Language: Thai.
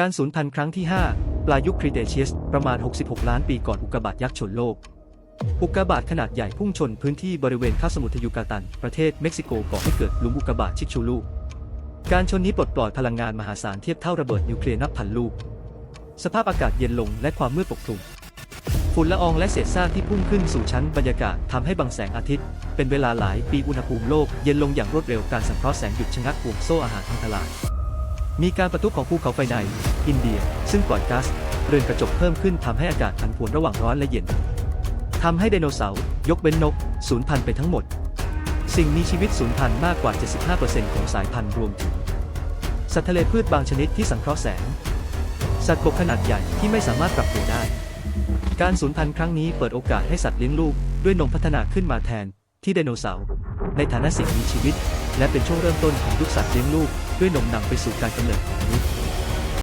การสูญพันธุ์ครั้งที่ 5 ปลายุคครีเทเชียส ประมาณ 66 ล้านปีก่อนอุกกาบาตยักษ์ชนโลก อุกกาบาตขนาดใหญ่พุ่งชนพื้นที่บริเวณคาบสมุทรยูกาตัน ประเทศเม็กซิโกก่อให้เกิดหลุมอุกกาบาตชิกชูลูการชนนี้ปลดปล่อยพลังงานมหาศาลเทียบเท่าระเบิดนิวเคลียร์นับพันลูก สภาพอากาศเย็นลงและความมืดปกคลุม ฝุ่นละอองและเศษซากที่พุ่งขึ้นสู่ชั้นบรรยากาศทำให้บังแสงอาทิตย์ เป็นเวลาหลายปีอุณหภูมิโลกเย็นลงอย่างรวดเร็วการสังเคราะห์แสงหยุดชะงักห่วงโซ่อาหารทางทลาย มีการประทุของภูเขาไฟใน อินเดีย ซึ่งปล่อยก๊าซเรือนกระจกเพิ่มขึ้นทำให้อากาศผันผวนระหว่างร้อนและเย็นทำให้ไดโนเสาร์ยกเว้นนกสูญพันธุ์ไปทั้งหมด สิ่งมีชีวิตสูญพันธุ์มากกว่า 75%ของสายพันธุ์รวมถึงสัตว์ทะเลพืชบางชนิดที่สังเคราะห์แสง สัตว์บกขนาดใหญ่ที่ไม่สามารถปรับตัวได้ การสูญพันธุ์ครั้งนี้เปิดโอกาสให้สัตว์เลี้ยงลูกด้วยนมพัฒนาขึ้นมาแทนที่ไดโนเสาร์ในฐานะสิ่งมีชีวิต และเป็นช่วงเริ่มต้นของยุคสัตว์เลี้ยงลูก ด้วยนมนำไ